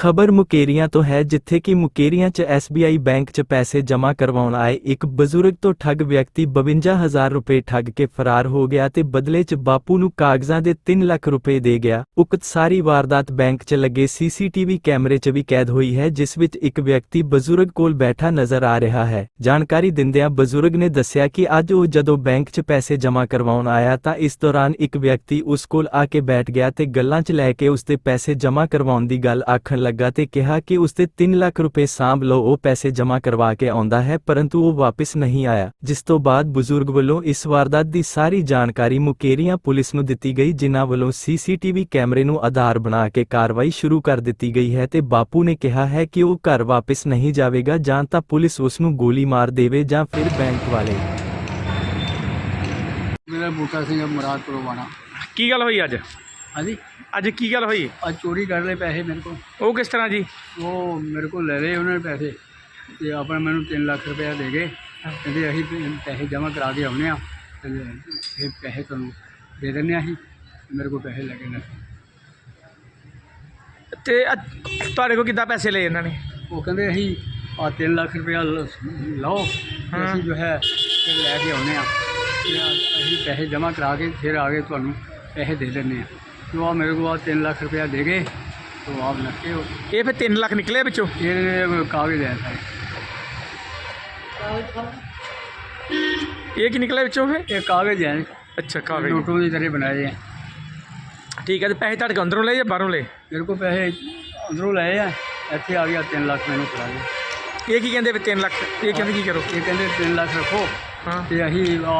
ਖਬਰ ਮੁਕੇਰੀਆਂ ਤੋਂ ਹੈ ਜਿੱਥੇ ਕਿ ਮੁਕੇਰੀਆਂ 'ਚ SBI ਬੈਂਕ 'ਚ ਪੈਸੇ ਜਮ੍ਹਾਂ ਕਰਵਾਉਣ ਆਏ ਇੱਕ ਬਜ਼ੁਰਗ ਤੋਂ ਠੱਗ ਵਿਅਕਤੀ 52000 ਰੁਪਏ ਠੱਗ ਕੇ ਫਰਾਰ ਹੋ ਗਿਆ ਤੇ ਬਦਲੇ 'ਚ ਬਾਪੂ ਨੂੰ ਕਾਗਜ਼ਾਂ ਦੇ 3 ਲੱਖ ਰੁਪਏ ਦੇ ਗਿਆ। ਉਕਤ ਸਾਰੀ ਵਾਰਦਾਤ ਬੈਂਕ 'ਚ ਲੱਗੇ CCTV ਕੈਮਰੇ 'ਚ ਵੀ ਕੈਦ ਹੋਈ ਹੈ, ਜਿਸ ਵਿੱਚ ਇੱਕ ਵਿਅਕਤੀ ਬਜ਼ੁਰਗ ਕੋਲ ਬੈਠਾ ਨਜ਼ਰ ਆ ਰਿਹਾ ਹੈ। ਜਾਣਕਾਰੀ ਦਿੰਦਿਆਂ ਬਜ਼ੁਰਗ ਨੇ ਦੱਸਿਆ ਕਿ ਅੱਜ ਉਹ ਜਦੋਂ ਬੈਂਕ 'ਚ ਪੈਸੇ ਜਮ੍ਹਾਂ ਕਰਵਾਉਣ ਆਇਆ ਤਾਂ ਇਸ ਦੌਰਾਨ ਇੱਕ ਵਿਅਕਤੀ ਉਸ ਕੋਲ ਆ ਕੇ ਬੈਠ ਗਿਆ ਤੇ ਗੱਲਾਂ 'ਚ ਲੈ ਕੇ ਉਸ ਦੇ ਪੈਸੇ ਜਮ੍ਹਾਂ ਕਰਵਾਉਣ ਦੀ ਗੱਲ ਆਖਣ ਲੱਗਾ ਤੇ ਕਿਹਾ ਕਿ ਉਸ ਦੇ 3 ਲੱਖ ਰੁਪਏ ਸਾਂਭ ਲਓ ਉਹ ਪੈਸੇ ਜਮ੍ਹਾਂ ਕਰਵਾ ਕੇ ਆਉਂਦਾ ਹੈ ਪਰੰਤੂ ਉਹ ਵਾਪਸ ਨਹੀਂ ਆਇਆ ਜਿਸ ਤੋਂ ਬਾਅਦ ਬਜ਼ੁਰਗ ਵੱਲੋਂ ਇਸ ਵਾਰਦਾਤ ਦੀ ਸਾਰੀ ਜਾਣਕਾਰੀ ਮੁਕੇਰੀਆਂ ਪੁਲਿਸ ਨੂੰ ਦਿੱਤੀ ਗਈ ਜਿਨ੍ਹਾਂ ਵੱਲੋਂ ਸੀਸੀਟੀਵੀ ਕੈਮਰੇ ਨੂੰ ਆਧਾਰ ਬਣਾ ਕੇ ਕਾਰਵਾਈ ਸ਼ੁਰੂ ਕਰ ਦਿੱਤੀ ਗਈ ਹੈ ਤੇ ਬਾਪੂ ਨੇ ਕਿਹਾ ਹੈ ਕਿ ਉਹ ਘਰ ਵਾਪਸ ਨਹੀਂ ਜਾਵੇਗਾ ਜਾਂ ਤਾਂ ਪੁਲਿਸ ਉਸ ਨੂੰ ਗੋਲੀ ਮਾਰ ਦੇਵੇ ਜਾਂ ਫਿਰ ਬੈਂਕ ਵਾਲੇ। ਮੇਰਾ ਬੂਟਾ ਸਿੰਘ ਮੁਰਾਦਪੁਰ ਵਾਣਾ ਕੀ ਗੱਲ ਹੋਈ ਅੱਜ? ਹਾਂਜੀ। ਅੱਜ ਕੀ ਗੱਲ ਹੋਈ? ਅੱਜ ਚੋਰੀ ਕਰ ਲਏ ਪੈਸੇ ਮੇਰੇ ਕੋਲ। ਉਹ ਕਿਸ ਤਰ੍ਹਾਂ ਜੀ? ਉਹ ਮੇਰੇ ਕੋਲ ਲੈ ਲਏ ਉਹਨਾਂ ਨੇ ਪੈਸੇ ਤੇ ਆਪਣਾ ਮੈਨੂੰ 3 ਲੱਖ ਰੁਪਇਆ ਦੇ ਗਏ। ਕਹਿੰਦੇ ਅਸੀਂ ਪੈ- ਪੈਸੇ ਜਮ੍ਹਾਂ ਕਰਾ ਕੇ ਆਉਨੇ ਆ। ਤੇ ਇਹ ਪੈਸੇ ਤੁਹਾਨੂੰ ਦੇ ਦਿੰਦੇ ਆ ਅਸੀਂ। ਮੇਰੇ ਕੋਲ ਪੈਸੇ ਲੱਗੇ ਨੇ। ਤੇ ਅੱਜ ਤੁਹਾਡੇ ਕੋਲ ਕਿੱਦਾਂ ਪੈਸੇ ਲਏ ਇਹਨਾਂ ਨੇ? ਉਹ ਕਹਿੰਦੇ ਅਸੀਂ ਆ 3 ਲੱਖ ਰੁਪਇਆ ਲ- ਲਓ ਤੇ ਹਾਂ। ਅਸੀਂ ਜੋ ਹੈ ਤੇ ਲੈ ਕੇ ਆਉਨੇ ਆ। ਤੇ ਆ- ਅਸੀਂ ਪੈਸੇ ਜਮ੍ਹਾਂ ਕਰਾ ਕੇ ਫਿਰ ਆ ਕੇ ਤੁਹਾਨੂੰ ਪੈਸੇ ਦੇ ਦਿੰਦੇ ਆ। ਜੋ ਆ ਮੇਰੇ ਕੋਲ ਆ 3 ਲੱਖ ਰੁਪਇਆ ਦੇ ਗਏ ਤੋ ਆਪ ਨੱਕੇ ਹੋ ਇਹ ਫਿਰ 3 ਲੱਖ ਨਿਕਲੇ ਵਿੱਚੋਂ? ਇਹ ਕਾਗਜ਼ ਹੈ ਸਾਰੇ। ਇਹ ਕੀ ਨਿਕਲੇ ਵਿੱਚੋਂ ਫਿਰ? ਇਹ ਕਾਗਜ਼ ਹੈ। ਅੱਛਾ ਕਾਗਜ਼। ਨੋਟੋਂ ਦੀ ਤਰ੍ਹਾਂ ਬਣਾਏ ਹੈ ਠੀਕ ਹੈ ਤੇ ਪੈਸੇ ਤੁਹਾਡੇ ਕੋਲ ਅੰਦਰੋਂ ਲਏ ਜਾਂ ਬਾਹਰੋਂ ਲਏ? ਮੇਰੇ ਕੋਲ ਪੈਸੇ ਅੰਦਰੋਂ ਲਏ ਆ ਇੱਥੇ ਆ ਗਿਆ 3 ਲੱਖ ਮੈਨੂੰ ਫੜਾ ਗਏ ਇਹ ਕੀ ਕਹਿੰਦੇ ਵੀ 3 ਲੱਖ? ਇਹ ਕਹਿੰਦੇ ਕੀ ਕਰੋ? ਇਹ ਕਹਿੰਦੇ 3 ਲੱਖ ਰੱਖੋ। ਹਾਂ। ਤੇ ਅਸੀਂ ਆ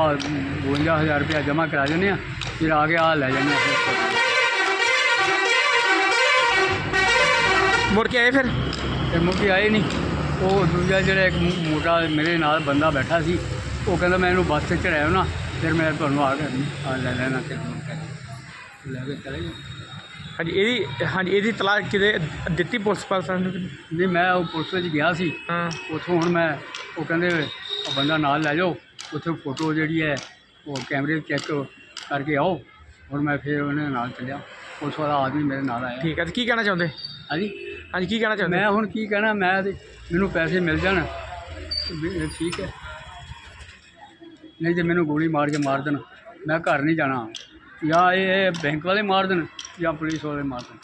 52000 ਰੁਪਇਆ ਜਮ੍ਹਾਂ ਕਰਾ ਦਿੰਦੇ ਆ ਫਿਰ ਆ ਕੇ ਆ ਲੈ ਜਾਂਦੇ ਆ। ਮੁੜ ਕੇ ਆਏ ਫਿਰ? ਤੇ ਮੁੱਕੀ ਆਏ ਨਹੀਂ। ਉਹ ਦੂਜਾ ਜਿਹੜਾ ਇੱਕ ਮੋ- ਮੋਟਾ ਮੇਰੇ ਨਾਲ ਬੰਦਾ ਬੈਠਾ ਸੀ ਉਹ ਕਹਿੰਦਾ ਮੈਂ ਇਹਨੂੰ ਬੱਸ ਤੇ ਚੜਾਇਆ ਨਾ ਫਿਰ ਮੈਂ ਤੁਹਾਨੂੰ ਆ ਕੇ ਆ ਲੈ ਲੈਣਾ ਤੇ ਲੈ ਕੇ ਚਲੇ ਗਏ। ਹਾਂਜੀ ਇਹਦੀ ਹਾਂਜੀ ਇਹਦੀ ਤਲਾਕ ਕਿਤੇ ਦਿੱਤੀ ਪੁਲਿਸ ਪਾਸ ਨੂੰ? ਨਹੀਂ ਮੈਂ ਉਹ ਪੁਲਿਸ ਵਿੱਚ ਗਿਆ ਸੀ। ਹਾਂ। ਉੱਥੋਂ ਹੁਣ ਮੈਂ ਉਹ ਕਹਿੰਦੇ ਉਹ ਬੰਦਾ ਨਾਲ ਲੈ ਜਾਓ ਉੱਥੇ ਫੋਟੋ ਜਿਹੜੀ ਹੈ ਉਹ ਕੈਮਰੇ ਚੈੱਕ ਕਰਕੇ ਆਓ। ਹੁਣ ਮੈਂ ਫਿਰ ਉਹਨੇ ਨਾਲ ਚੱਲਿਆ। ਉਸ ਵਾਲਾ ਆਦਮੀ ਮੇਰੇ ਨਾਲ ਆਇਆ। ਠੀਕ ਹੈ ਤੇ ਕੀ ਕਹਿਣਾ ਚਾਹੁੰਦੇ? ਹਾਂਜੀ? ਹਾਂਜੀ, ਕੀ ਕਹਿਣਾ ਚਾਹੁੰਦੇ ਮੈਂ ਹੁਣ ਕੀ ਕਹਿਣਾ, ਮੈਂ ਤੇ ਮੈਨੂੰ ਪੈਸੇ ਮਿਲ ਜਾਣ, ਵੀ ਠੀਕ ਹੈ। ਨਹੀਂ ਤੇ ਮੈਨੂੰ ਗੋਲੀ ਮਾਰ ਕੇ ਮਾਰ ਦੇਣ, ਮੈਂ ਘਰ ਨਹੀਂ ਜਾਣਾ। ਜਾਂ ਇਹ ਬੈਂਕ ਵਾਲੇ ਮਾਰ ਦੇਣ ਜਾਂ ਪੁਲਿਸ ਵਾਲੇ ਮਾਰ ਦੇਣ।